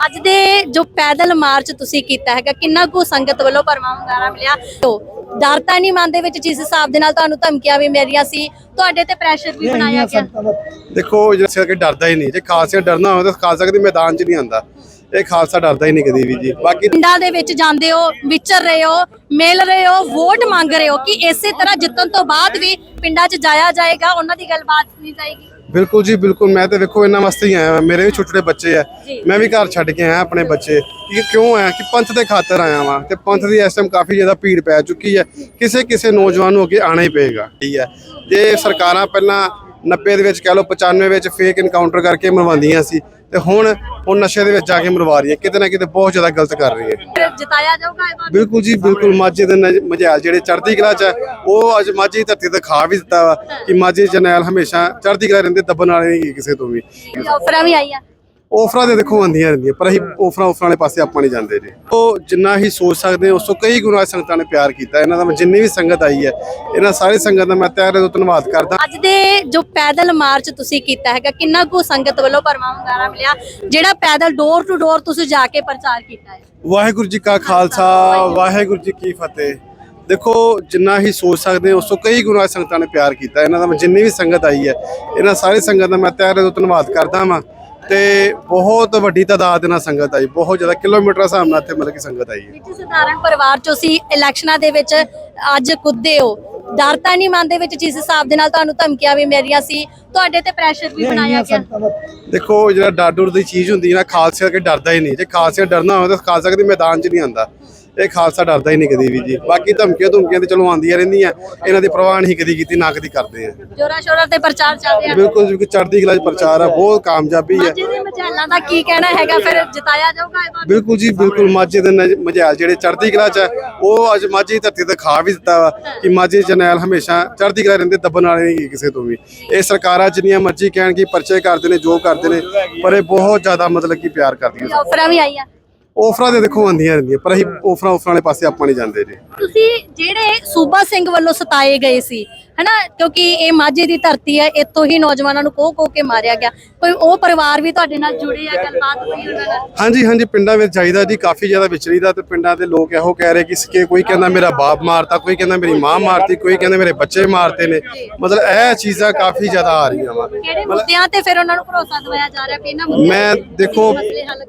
ਅੱਜ ਦੇ ਜੋ ਪੈਦਲ ਮਾਰਚ ਤੁਸੀਂ ਕੀਤਾ ਹੈਗਾ ਕਿੰਨਾ ਕੁ ਸੰਗਤ ਵੱਲੋਂ ਭਰਵਾਂ ਹੁੰਗਾਰਾ ਮਿਲਿਆ? ਤੋ ਡਰ ਤਾਂ ਨਹੀਂ ਮਨ ਦੇ ਵਿੱਚ ਜਿਸ ਹਿਸਾਬ ਦੇ ਨਾਲ ਤੁਹਾਨੂੰ ਧਮਕੀਆਂ ਵੀ ਮਿਲੀਆਂ ਸੀ ਤੁਹਾਡੇ ਤੇ ਪ੍ਰੈਸ਼ਰ ਵੀ ਬਣਾਇਆ ਗਿਆ? ਦੇਖੋ ਜਿਹੜਾ ਕੇ ਡਰਦਾ ਹੀ ਨਹੀਂ ਜੇ ਖਾਲਸਾ ਡਰਨਾ ਹੋਵੇ ਤਾਂ ਖਾਲਸਾ ਕਦੇ ਮੈਦਾਨ 'ਚ ਨਹੀਂ ਆਂਦਾ ਇਹ ਖਾਲਸਾ ਡਰਦਾ ਹੀ ਨਹੀਂ ਕਦੀ ਵੀ ਜੀ। ਬਾਕੀ ਪਿੰਡਾਂ ਦੇ ਵਿੱਚ ਜਾਂਦੇ ਹੋ ਵਿਚਰ ਰਹੇ ਹੋ ਮਿਲ ਰਹੇ ਹੋ ਵੋਟ ਮੰਗ ਰਹੇ ਹੋ ਕਿ ਇਸੇ ਤਰ੍ਹਾਂ ਜਿੱਤਣ ਤੋਂ ਬਾਅਦ ਵੀ ਪਿੰਡਾਂ 'ਚ ਜਾਇਆ ਜਾਏਗਾ ਉਹਨਾਂ ਦੀ ਗੱਲਬਾਤ ਨਹੀਂ ਜਾਏਗੀ। ਬਿਲਕੁਲ ਜੀ ਬਿਲਕੁਲ। ਮੈਂ ਤੇ ਵੇਖੋ ਇਹਨਾਂ ਵਾਸਤੇ ਹੀ ਆਇਆ। ਹਾਂ ਮੇਰੇ ਵੀ ਛੋਟੇ ਬੱਚੇ ਆ। ਮੈਂ ਵੀ ਘਰ ਛੱਡ ਕੇ ਆਇਆ ਆਪਣੇ ਬੱਚੇ। ਕਿ ਕਿਉਂ ਆਇਆ? ਕਿ ਪੰਥ ਦੇ ਖਾਤਰ ਆਇਆ ਵਾਂ। ਤੇ ਪੰਥ ਦੀ ਇਸ ਟਾਈਮ ਕਾਫੀ ਜ਼ਿਆਦਾ ਭੀੜ ਪੈ ਚੁੱਕੀ ਹੈ। ਕਿਸੇ ਕਿਸੇ ਨੌਜਵਾਨ ਨੂੰ ਅੱਗੇ ਆਣਾ ਹੀ ਪਏਗਾ। ਠੀਕ ਹੈ। ਜੇ ਸਰਕਾਰਾਂ ਪਹਿਲਾਂ 90 ਦੇ ਵਿੱਚ ਕਹਿ ਲਓ 95 ਵਿੱਚ ਫੇਕ ਇਨਕਾਊਂਟਰ ਕਰਕੇ ਮਰਵਾਉਂਦੀਆਂ ਸੀ ਤੇ ਹੁਣ ਹੁਣ ਨਸ਼ੇ ਦੇ ਵਿੱਚ ਜਾ ਕੇ ਮਰਵਾ ਰਹੀ ਹੈ। ਕਿਤੇ ਨਾ ਕਿਤੇ ਬਹੁਤ ਜ਼ਿਆਦਾ ਗਲਤ ਕਰ ਰਹੀ ਹੈ। ਫਿਰ ਜਿਤਾਇਆ ਜਾਊਗਾ ਇਹ ਵਾਰ? ਬਿਲਕੁਲ ਜੀ ਬਿਲਕੁਲ। ਮਾਝੇ ਦੇ ਮਝੈਲ ਜਿਹੜੇ ਚੜ੍ਹਦੀ ਕਲਾ ਚ ਹੈ, ਉਹ ਅੱਜ ਮਾਝੀ ਧਰਤੀ ਤੇ ਖਾ ਵੀ ਦਿੱਤਾ ਵਾ ਕਿ ਮਾਝੀ ਜਰਨੈਲ ਹਮੇਸ਼ਾ ਚੜ੍ਹਦੀ ਕਲਾ ਰਹਿੰਦੇ ਦੱਬਣ ਵਾਲੇ ਨਹੀਂ ਕਿਸੇ ਤੋਂ ਵੀ। ਆਫਰਾਂ ਵੀ ਆਈਆਂ ਆਫਰਾਂ ਦੇ ਦੇਖੋ ਆਉਂਦੀਆਂ ਰਹਿੰਦੀਆਂ ਪਰ ਅਸੀਂ ਆਫਰਾਂ ਆਫਰਾਂ ਵਾਲੇ ਪਾਸੇ ਆਪਾਂ ਨਹੀਂ ਜਾਂਦੇ ਜੀ। ਉਹ ਜਿੰਨਾ ਹੀ ਸੋਚ ਸਕਦੇ ਹਾਂ, ਉਸ ਤੋਂ ਕਈ ਗੁਣਾ ਸੰਗਤਾਂ ਨੇ ਪਿਆਰ ਕੀਤਾ ਇਹਨਾਂ ਦਾ ਮੈਂ ਜਿੰਨੀ ਵੀ ਸੰਗਤ ਆਈ ਹੈ ਇਹਨਾਂ ਸਾਰੀ ਸੰਗਤ ਦਾ ਮੈਂ ਤਹਿ ਦਿਲੋਂ ਧੰਨਵਾਦ ਕਰਦਾ। ਅੱਜ ਦੇ ਜੋ ਪੈਦਲ ਮਾਰਚ ਤੁਸੀਂ ਕੀਤਾ ਹੈਗਾ ਕਿੰਨਾ ਕੁ ਸੰਗਤ ਵੱਲੋਂ ਭਰਵਾਂ ਹੁੰਗਾਰਾ ਮਿਲਿਆ ਜਿਹੜਾ ਪੈਦਲ ਡੋਰ ਟੂ ਡੋਰ ਤੁਸੀਂ ਜਾ ਕੇ ਪ੍ਰਚਾਰ ਕੀਤਾ ਹੈ? ਵਾਹਿਗੁਰੂ ਜੀ ਕਾ ਖਾਲਸਾ ਵਾਹਿਗੁਰੂ ਜੀ ਕੀ ਫਤਿਹ। ਦੇਖੋ ਜਿੰਨਾ ਹੀ ਸੋਚ ਸਕਦੇ ਹਾਂ, ਉਸ ਤੋਂ ਕਈ ਗੁਣਾ ਸੰਗਤਾਂ ਨੇ ਪਿਆਰ ਕੀਤਾ ਇਹਨਾਂ ਦਾ ਮੈਂ ਜਿੰਨੀ ਵੀ ਸੰਗਤ ਆਈ ਹੈ ਇਹਨਾਂ ਸਾਰੀ ਸੰਗਤ ਦਾ ਮੈਂ ਤਹਿ ਦਿਲੋਂ ਧੰਨਵਾਦ ਕਰਦਾ ਵਾਂ। ਤੇ ਬਹੁਤ ਵੱਡੀ ਤਾਦਾਦ ਨਾਲ ਸੰਗਤ ਆਈ, ਬਹੁਤ ਜ਼ਿਆਦਾ ਕਿਲੋਮੀਟਰ ਹਿਸਾਬ ਨਾਲ ਇੱਥੇ ਮਤਲਬ ਕਿ ਸੰਗਤ ਆਈ ਹੈ। ਵਿੱਚ ਸਧਾਰਨ ਪਰਿਵਾਰ ਚੋਂ ਸੀ ਇਲੈਕਸ਼ਨਾਂ ਦੇ ਵਿੱਚ ਅੱਜ ਕੁੱਦੇ ਹੋ। ਡਰ ਤਾਂ ਨਹੀਂ ਮਨ ਦੇ ਵਿੱਚ ਜਿਸ ਹਿਸਾਬ ਦੇ ਨਾਲ ਤੁਹਾਨੂੰ ਧਮਕੀਆਂ ਵੀ ਮਿਲੀਆਂ ਸੀ। ਤੁਹਾਡੇ ਤੇ ਪ੍ਰੈਸ਼ਰ ਵੀ ਬਣਾਇਆ ਗਿਆ। ਦੇਖੋ ਜਿਹੜਾ ਡਰ ਡਰ ਦੀ ਚੀਜ਼ ਹੁੰਦੀ ਹੈ ਨਾ ਖਾਲਸੇ ਕਰਕੇ ਡਰਦਾ ਹੀ ਨਹੀਂ। ਜੇ ਖਾਲਸੇ ਡਰਨਾ ਹੋਵੇ ਤਾਂ ਖਾਲਸਾ ਕਦੇ ਮੈਦਾਨ 'ਚ ਨਹੀਂ ਆਂਦਾ ਇਹ ਖਾਲਸਾ ਡਰਦਾ ਹੀ ਨਹੀਂ ਕਦੀ ਵੀ ਜੀ। ਬਾਕੀ ਧਮਕੀਆਂ ਧਮਕੀਆਂ ਤੇ ਚਲੋ ਆਉਂਦੀਆਂ ਰਹਿੰਦੀਆਂ। ਇਹਨਾਂ ਦੀ ਪ੍ਰਵਾਹ ਨਹੀਂ ਕਦੀ ਕੀਤੀ ਨਾ ਕਦੀ ਕਰਦੇ ਆ। ਜੋਰਾ ਸ਼ੋਰਾ ਤੇ ਪ੍ਰਚਾਰ ਚੱਲ ਰਿਹਾ। ਬਿਲਕੁਲ ਜੀ ਕਿ ਚੜ੍ਹਦੀ ਕਲਾ 'ਚ ਪ੍ਰਚਾਰ ਆ। ਬਹੁਤ ਕਾਮਯਾਬੀ ਹੈ ਅੱਜ ਦੇ ਮਚਾਲਾਂ ਦਾ ਕੀ ਕਹਿਣਾ ਹੈਗਾ? ਫਿਰ ਜਿਤਾਇਆ ਜਾਊਗਾ ਇਹ ਵਾਰ? ਬਿਲਕੁਲ ਜੀ ਬਿਲਕੁਲ। ਮਾਝੇ ਦੇ ਨਜ- ਮਝੈਲ ਜਿਹੜੇ ਚੜ੍ਹਦੀ ਕਲਾ 'ਚ ਹੈ, ਉਹ ਅੱਜ ਮਾਝੀ ਧਰਤੀ ਤੇ ਖਾ ਵੀ ਦਿੱਤਾ ਵਾ ਕਿ ਮਾਝੀ ਜਰਨੈਲ ਹਮੇਸ਼ਾ ਚੜ੍ਹਦੀ ਕਲਾ ਰਹਿੰਦੇ ਦੱਬਣ ਵਾਲੇ ਨਹੀਂ ਕਿਸੇ ਤੋਂ ਵੀ। ਇਹ ਸਰਕਾਰਾਂ ਜਿੰਨੀਆਂ ਮਰਜ਼ੀ ਕਹਿਣ ਕਿ ਪਰਚੇ ਕਰਦੇ ਨੇ ਜੋ ਕਰਦੇ ਨੇ ਪਰ ਇਹ ਬਹੁਤ ਜ਼ਿਆਦਾ ਮਤਲਬ ਕਿ ਪਿਆਰ ਕਰਦੀਆਂ ਆਫਰਾਂ ਵੀ ਆਈਆਂ। ਆਫਰਾਂ ਦੇ ਦੇਖੋ ਆਉਂਦੀਆਂ ਰਹਿੰਦੀਆਂ ਪਰ ਅਸੀਂ ਆਫਰਾਂ ਆਫਰਾਂ ਵਾਲੇ ਪਾਸੇ ਆਪਾਂ ਨਹੀਂ ਜਾਂਦੇ ਜੀ। ਤੁਸੀਂ ਜਿਹੜੇ ਸੂਬਾ ਸਿੰਘ ਵੱਲੋਂ ਸਤਾਏ ਗਏ ਸੀ ਹਨਾ? ਕਿਉਂਕਿ ਇਹ ਮਾਝੇ ਦੀ ਧਰਤੀ ਹੈ ਇੱਥੋਂ ਹੀ ਨੌਜਵਾਨਾਂ ਨੂੰ ਕੋਹ ਕੋਹ ਕੇ ਮਾਰਿਆ ਗਿਆ। ਕੋਈ ਉਹ ਪਰਿਵਾਰ ਵੀ ਤੁਹਾਡੇ ਨਾਲ ਜੁੜੇ ਆ ਗੱਲਬਾਤ ਹੋਈ ਉਹਨਾਂ ਨਾਲ? ਹਾਂਜੀ ਹਾਂਜੀ ਪਿੰਡਾਂ ਵਿੱਚ ਜਾਈਦਾ ਜੀ ਕਾਫੀ ਜ਼ਿਆਦਾ ਵਿਚਰੀਦਾ ਤੇ ਪਿੰਡਾਂ ਦੇ ਲੋਕ ਇਹੋ ਕਹਿ ਰਹੇ ਕਿ ਕਿ ਕੋਈ ਕਹਿੰਦਾ ਮੇਰਾ ਬਾਪ ਮਾਰਤਾ ਕੋਈ ਕਹਿੰਦਾ ਮੇਰੀ ਮਾਂ ਮਾਰਤੀ ਕੋਈ ਕਹਿੰਦਾ ਮੇਰੇ ਬੱਚੇ ਮਾਰਤੇ ਨੇ। ਮਤਲਬ ਇਹ ਚੀਜ਼ਾਂ ਕਾਫੀ ਜ਼ਿਆਦਾ ਆ ਰਹੀਆਂ ਵਾ। ਕਿਹੜੇ ਮੁੱਦਿਆਂ ਤੇ ਫਿਰ ਉਹਨਾਂ ਨੂੰ ਭਰੋਸਾ ਦਿਵਾਇਆ ਜਾ ਰਿਹਾ ਕਿ ਇਹਨਾਂ ਮੁੱਦਿਆਂ ਮੈਂ ਦੇਖੋ।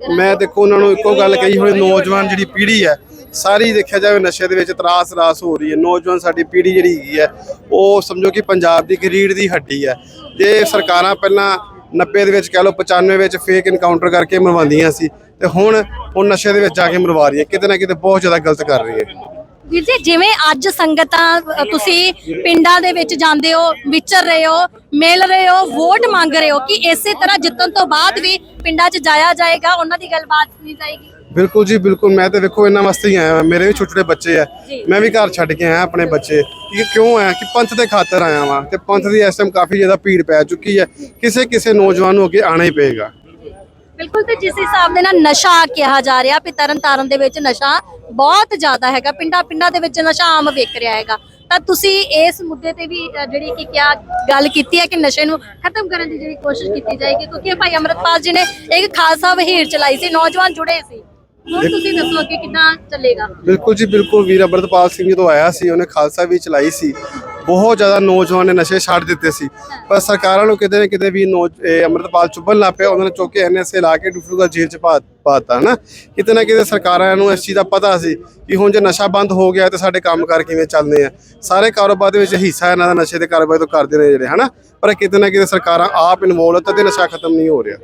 ਮੈਂ ਦੇਖੋ ਉਹਨਾਂ ਨੂੰ ਇੱਕੋ ਗੱਲ ਕਹੀ ਹੋਈ, ਨੌਜਵਾਨ ਜਿਹੜੀ ਪੀੜ੍ਹੀ ਹੈ, ਸਾਰੀ ਦੇਖਿਆ ਜਾਵੇ ਨਸ਼ੇ ਦੇ ਵਿੱਚ ਤਰਾਸ ਰਾਸ ਹੋ ਰਹੀ ਹੈ। ਨੌਜਵਾਨ ਸਾਡੀ ਪੀੜ੍ਹੀ ਜਿਹੜੀ ਹੈਗੀ ਹੈ, ਉਹ ਸਮਝੋ ਕਿ ਪੰਜਾਬ ਦੀ ਗਰੀੜ ਦੀ ਹੱਡੀ ਹੈ। ਜੇ ਸਰਕਾਰਾਂ ਪਹਿਲਾਂ 90 ਦੇ ਵਿੱਚ ਕਹਿ ਲਓ 95 ਵਿੱਚ ਫੇਕ ਇਨਕਾਊਂਟਰ ਕਰਕੇ ਮਰਵਾਉਂਦੀਆਂ ਸੀ, ਤੇ ਹੁਣ ਉਹ ਨਸ਼ੇ ਦੇ ਵਿੱਚ ਜਾ ਕੇ ਮਰਵਾ ਰਹੀ ਹੈ, ਕਿਤੇ ਨਾ ਕਿਤੇ ਬਹੁਤ ਜ਼ਿਆਦਾ ਗਲਤ ਕਰ ਰਹੀ ਹੈ। ਵੀਰ ਜੀ ਜਿਵੇਂ ਅੱਜ ਸੰਗਤਾਂ ਤੁਸੀਂ ਪਿੰਡਾਂ ਦੇ ਵਿੱਚ ਜਾਂਦੇ ਹੋ ਵਿਚਰ ਰਹੇ ਹੋ ਮਿਲ ਰਹੇ ਹੋ ਵੋਟ ਮੰਗ ਰਹੇ ਹੋ ਕਿ ਇਸੇ ਤਰ੍ਹਾਂ ਜਿੱਤਣ ਤੋਂ ਬਾਅਦ ਵੀ ਪਿੰਡਾਂ 'ਚ ਜਾਇਆ ਜਾਏਗਾ ਉਹਨਾਂ ਦੀ ਗੱਲਬਾਤ ਨਹੀਂ ਜਾਏਗੀ? ਬਿਲਕੁਲ ਜੀ ਬਿਲਕੁਲ। ਮੈਂ ਤੇ ਵੇਖੋ ਇਹਨਾਂ ਵਾਸਤੇ ਹੀ ਆਇਆ। ਮੇਰੇ ਵੀ ਛੋਟੇ ਛੋਟੇ ਬੱਚੇ ਆ। ਮੈਂ ਵੀ ਘਰ ਛੱਡ ਕੇ ਆਇਆ ਆਪਣੇ ਬੱਚੇ। ਕਿ ਕਿਉਂ ਆਇਆ? ਕਿ ਪੰਥ ਦੇ ਖਾਤਰ ਆਇਆ ਵਾਂ। ਤੇ ਪੰਥ ਦੀ ਇਸ ਟਾਈਮ ਕਾਫੀ ਜ਼ਿਆਦਾ ਭੀੜ ਪੈ ਚੁੱਕੀ ਹੈ। ਕਿਸੇ ਕਿਸੇ ਨੌਜਵਾਨ ਨੂੰ ਅੱਗੇ ਆਣਾ ਹੀ ਪਏਗਾ। ਬਿਲਕੁਲ ਤੇ ਜਿਸ ਹਿਸਾਬ ਦੇ ਨਾਲ ਨਸ਼ਾ ਕਿਹਾ ਜਾ ਰਿਹਾ ਵੀ ਤਰਨ ਤਾਰਨ ਦੇ ਵਿੱਚ ਨਸ਼ਾ ਬਹੁਤ ਜ਼ਿਆਦਾ ਹੈਗਾ ਪਿੰਡਾਂ ਪਿੰਡਾਂ ਦੇ ਵਿੱਚ ਨਸ਼ਾ ਆਮ ਵੇਖ ਰਿਹਾ ਹੈਗਾ। ਤਾਂ ਤੁਸੀਂ ਇਸ ਮੁੱਦੇ ਤੇ ਵੀ ਅ, ਜਿਹੜੀ ਕਿ ਕਿਆ ਗੱਲ ਕੀਤੀ ਹੈ ਕਿ ਨਸ਼ੇ ਨੂੰ ਖਤਮ ਕਰਨ ਦੀ ਜਿਹੜੀ ਕੋਸ਼ਿਸ਼ ਕੀਤੀ ਜਾਏਗੀ? ਕਿਉਂਕਿ ਭਾਈ ਅਮਰਤਪਾਲ ਜੀ ਨੇ ਇੱਕ ਖਾਲਸਾ ਵਹੀਰ ਚਲਾਈ ਸੀ ਨੌਜਵਾਨ ਜੁੜੇ ਸੀ। ਹੁਣ ਤੁਸੀਂ ਦੱਸੋ ਅੱਗੇ ਕਿੱਦਾਂ ਚੱਲੇਗਾ? ਬਿਲਕੁਲ ਜੀ ਬਿਲਕੁਲ। ਵੀਰ ਅਮਰਤਪਾਲ ਸਿੰਘ ਜਦੋਂ ਆਇਆ ਸੀ ਉਹਨੇ ਖਾਲਸਾ ਵੀ ਚਲਾਈ ਸੀ। ਬਹੁਤ ਜ਼ਿਆਦਾ ਨੌਜਵਾਨ ਨੇ ਨਸ਼ੇ ਛੱਡ ਦਿੱਤੇ ਸੀ। ਪਰ ਸਰਕਾਰਾਂ ਨੂੰ ਕਿਤੇ ਨਾ ਕਿਤੇ ਵੀ ਅਮਰਤਪਾਲ ਚੁੱਭਣ ਲੱਗ ਪਿਆ, ਉਹਨਾਂ ਨੇ ਚੁੱਕ ਕੇ ਐਨਐਸਏ ਲਾ ਕੇ ਡਿਫਰੂਗਾ ਜੇਲ੍ਹ ਚ ਪਾ ਪਾਤਾ ਨਾ ਕਿਤੇ ਨਾ ਕਿਤੇ ਸਰਕਾਰਾਂ ਨੂੰ ਇਸ ਚੀਜ਼ ਦਾ ਪਤਾ ਸੀ ਕਿ ਹੁਣ ਜੇ ਨਸ਼ਾ ਬੰਦ ਹੋ ਗਿਆ ਤੇ ਸਾਡੇ ਕੰਮਕਾਰ ਕਿਵੇਂ ਚੱਲਨੇ ਆ। ਸਾਰੇ ਕਾਰੋਬਾਰ ਦੇ ਵਿੱਚ ਹਿੱਸਾ ਇਹਨਾਂ ਦਾ ਨਸ਼ੇ ਦੇ ਕਾਰੋਬਾਰ ਤੋਂ ਕਰਦੇ ਨੇ ਜਿਹੜੇ, ਹਨਾ? ਪਰ ਕਿਤੇ ਨਾ ਕਿਤੇ ਸਰਕਾਰਾਂ ਆਪ ਇਨਵੋਲਵ ਤੇ ਨਸ਼ਾ ਖਤਮ ਨਹੀਂ ਹੋ ਰਿਹਾ।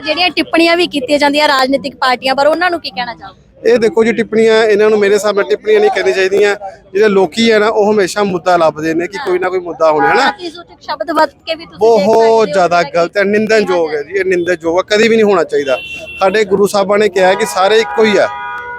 ਜਿਹੜੀਆਂ ਟਿੱਪਣੀਆਂ ਵੀ ਕੀਤੀਆਂ ਜਾਂਦੀਆਂ ਰਾਜਨੀਤਿਕ ਪਾਰਟੀਆਂ, ਪਰ ਉਹਨਾਂ ਨੂੰ ਕੀ ਕਹਿਣਾ ਚਾਹੋਗੇ? ਇਹ ਦੇਖੋ ਜੀ ਟਿੱਪਣੀਆਂ ਇਹਨਾਂ ਨੂੰ ਮੇਰੇ ਹਿਸਾਬ ਨਾਲ ਟਿੱਪਣੀਆਂ ਨਹੀਂ ਕਰਨੀ ਚਾਹੀਦੀਆਂ। ਜਿਹੜੇ ਲੋਕੀ ਹੈ ਨਾ ਉਹ ਹਮੇਸ਼ਾ ਮੁੱਦਾ ਲੱਭਦੇ ਨੇ ਕਿ ਕੋਈ ਨਾ ਕੋਈ ਮੁੱਦਾ ਹੋਣਾ ਹੈ ਨਾ ਅਤੀ ਸੂਚਕ ਸ਼ਬਦ ਵਰਤ ਕੇ ਵੀ ਤੁਸੀਂ ਦੇਖ ਸਕਦੇ ਬਹੁਤ ਹੋ ਜ਼ਿਆਦਾ ਗਲਤ ਹੈ ਨਿੰਦਨਯੋਗ ਹੈ ਜੀ ਇਹ ਨਿੰਦਨਯੋਗ ਹੈ ਕਦੀ ਵੀ ਨਹੀਂ ਹੋਣਾ ਚਾਹੀਦਾ। ਸਾਡੇ ਗੁਰੂ ਸਾਹਿਬਾਂ ਨੇ ਕਿਹਾ ਕਿ ਸਾਰੇ ਇੱਕੋ ਹੀ ਆ।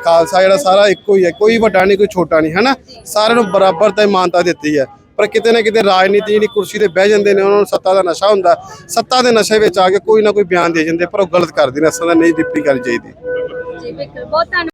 ਖਾਲਸਾ ਜਿਹੜਾ ਸਾਰਾ ਇੱਕੋ ਹੀ ਹੈ ਕੋਈ ਵੱਡਾ ਨਹੀਂ ਕੋਈ ਛੋਟਾ ਨਹੀਂ ਹਨਾ? ਸਾਰਿਆਂ ਨੂੰ ਬਰਾਬਰ ਤੇ ਮਾਨਤਾ ਦਿੱਤੀ ਹੈ ਪਰ ਕਿਤੇ ਨਾ ਕਿਤੇ ਰਾਜਨੀਤੀ ਜਿਹੜੀ ਕੁਰਸੀ ਤੇ ਬਹਿ ਜਾਂਦੇ ਨੇ ਉਹਨਾਂ ਨੂੰ ਸੱਤਾ ਦਾ ਨਸ਼ਾ ਹੁੰਦਾ। ਸੱਤਾ ਦੇ ਨਸ਼ੇ ਵਿੱਚ ਆ ਕੇ ਕੋਈ ਨਾ ਕੋਈ ਬਿਆਨ ਦੇ ਜਾਂਦੇ ਪਰ ਉਹ ਗਲਤ ਕਰਦੇ ਨੇ ਅਸਾਂ ਦਾ ਨਹੀਂ ਡਿਪਟੀ ਕਰਨੀ ਚਾਹੀਦੀ। ਜੀ ਬਿਲਕੁਲ। ਬਹੁਤ